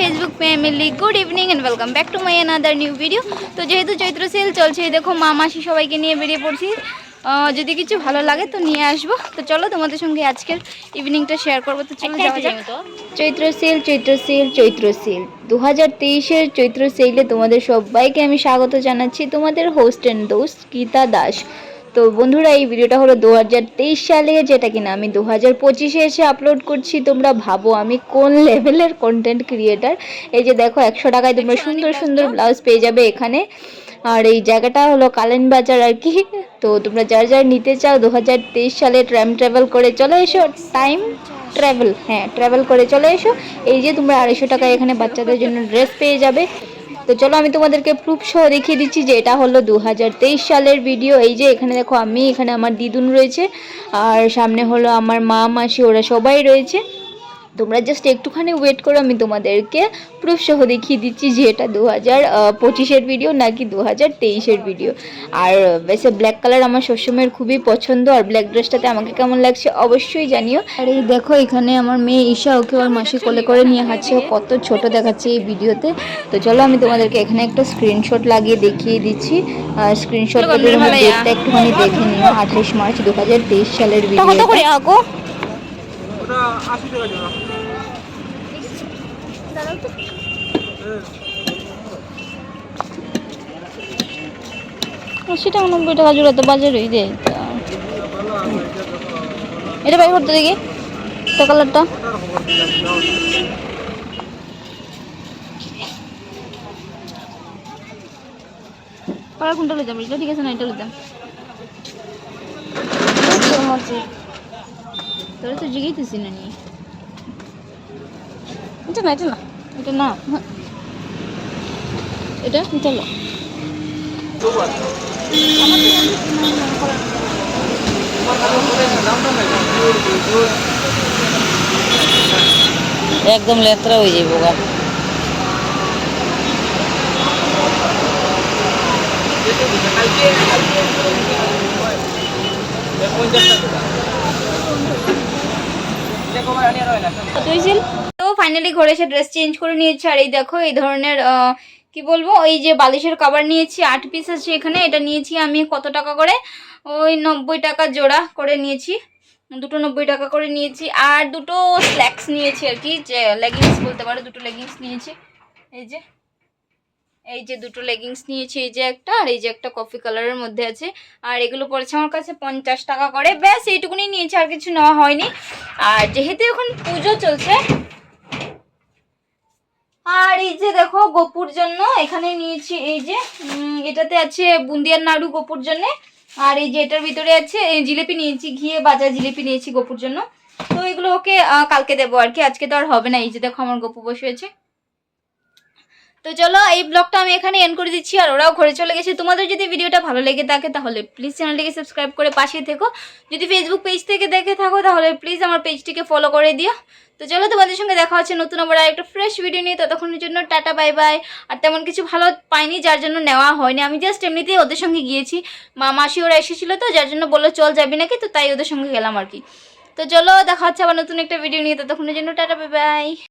Facebook family good evening and welcome back to my another new video তো যেহেতু চৈত্র sell চলছে দেখো মা মাসি সবাইকে নিয়ে বেরিয়ে পড়ছি। যদি কিছু ভালো লাগে তো নিয়ে আসব। তো চলো তোমাদের সঙ্গে আজকের ইভিনিংটা শেয়ার করব। তো চলো যাওয়া যাক। Chaitra sale Chaitra sale Chaitra sale দু হাজার তেইশের চৈত্র সেলে তোমাদের সবাইকে আমি স্বাগত জানাচ্ছি। তোমাদের হোস্ট অ্যান্ড দোস্ত গীতা দাস। তো বন্ধুরা এই ভিডিওটা হলো দু হাজার তেইশ সালে যেটা কিনা আমি দু হাজার পঁচিশে এসে আপলোড করছি। তোমরা ভাবো আমি কোন লেভেলের কন্টেন্ট ক্রিয়েটার এই যে দেখো একশো টাকায় তোমরা সুন্দর সুন্দর ব্লাউজ পেয়ে যাবে এখানে। আর এই জায়গাটা হলো কালেন বাজার আর কি। তো তোমরা যার যার নিতে চাও দু হাজার তেইশ সালে ট্রাম ট্রাভেল করে চলে এসো। টাইম ট্রাভেল হ্যাঁ ট্রাভেল করে চলে এসো। এই যে তোমরা আড়াইশো টাকায় এখানে বাচ্চাদের জন্য ড্রেস পেয়ে যাবে। তো চলো আমি তোমাদেরকে প্রুফ সহ দেখিয়ে দিচ্ছি যে এটা হলো দু হাজার তেইশ সালের ভিডিও এই যে এখানে দেখো আমি, এখানে আমার দিদুন রয়েছে। আর সামনে হলো আমার মা, মাসি, ওরা সবাই রয়েছে। তোমরা জাস্ট একটুখানি ওয়েট করো আমি তোমাদেরকে প্রুফ সহ দেখিয়ে দিচ্ছি যে এটা দু হাজার পঁচিশের ভিডিও নাকি দু হাজার তেইশের ভিডিও আর বেশি ব্ল্যাক কালার আমার সবসময়ের খুবই পছন্দ আর ব্ল্যাক ড্রেসটাতে আমাকে কেমন লাগছে অবশ্যই জানিও। আর এই দেখো এখানে আমার মেয়ে ঈশা ওকে ওর মাসি কোলে করে নিয়ে হাঁটছে কত ছোট দেখাচ্ছে এই ভিডিওতে তো চলো আমি তোমাদেরকে এখানে একটা স্ক্রিনশট লাগিয়ে দেখিয়ে দিচ্ছি। স্ক্রিনশট একটুখানি দেখে নিও আঠাশ মার্চ দু হাজার তেইশ সালের ভিডিও ওটা আশি টাকা জোড়া। আশি টাকা, নব্বই টাকা জোড়া তো বাজারই দেয়। তা। এটা বাই করতে দেখি, এটা কালারটা। কোনটা লইতাম? এটা ঠিক আছে না, এটা লইতাম। তোরা তো জিগেইতেছি না নিয়ে। এটা না এটা না। এটা না। এটা? এটা লো একদম লেত্রা হয়ে যাব গা। কত হয়েছিল তো ফাইনালি ঘরে এসে ড্রেস চেঞ্জ করে নিয়েছি। আর এই দেখো, এই ধরনের কি বলব, এই যে বালিশের কভার নিয়েছি, আট পিস আছে এখানে, এটা নিয়েছি আমি কত টাকা করে? ওই নব্বই টাকা জোড়া করে নিয়েছি। দুটো নব্বই টাকা করে নিয়েছি। আর দুটো স্ল্যাক্স নিয়েছি আর কি, যে লেগিংস বলতে পারো, দুটো লেগিংস নিয়েছি। এই যে। এই যে দুটো লেগিংস নিয়েছি, এই যে একটা আর এই যে একটা কফি কালারের মধ্যে আছে। আর এগুলো পড়েছে আমার কাছে পঞ্চাশ টাকা করে। ব্যাস, এইটুকুনি নিয়েছি, আর কিছু নেওয়া হয়নি। আর যেহেতু এখন পুজো চলছে, আর এই যে দেখো গোপুর জন্য এখানে নিয়েছি, এই যে এটাতে আছে বুন্দিয়ার নাড়ু গোপুর জন্য। আর এই যে এটার ভিতরে আছে জিলিপি নিয়েছি, ঘিয়ে বাজা জিলিপি নিয়েছি গোপুর জন্য। তো এগুলো ওকে কালকে দেবো আর কি। আজকে তো আর হবে না। এই যে দেখো আমার গপু বসে আছে। তো চলো, এই ব্লগটা আমি এখানে এন্ড করে দিচ্ছি, আর ওরাও ঘরে চলে গেছে। তোমাদের যদি ভিডিওটা ভালো লেগে থাকে, তাহলে প্লিজ চ্যানেলটিকে সাবস্ক্রাইব করে পাশে থেকো। যদি ফেসবুক পেজ থেকে দেখে থাকো, তাহলে প্লিজ আমার পেজটিকে ফলো করে দিও। তো চলো, তোমাদের সঙ্গে দেখা হচ্ছে নতুন আবার একটা ফ্রেশ ভিডিও নিয়ে। ততক্ষণের জন্য টাটা বাই বাই আর তেমন কিছু ভালো পাইনি, যার জন্য নেওয়া হয়নি। আমি জাস্ট এমনিতেই ওদের সঙ্গে গিয়েছি। মা, মাসি ওরা এসেছিল তো, যার জন্য বলল চল যাবি নাকি, তো তাই ওদের সঙ্গে গেলাম আর কি। তো চলো, দেখা হচ্ছে আবার নতুন একটা ভিডিও নিয়ে। ততক্ষণের জন্য টাটা বাই বাই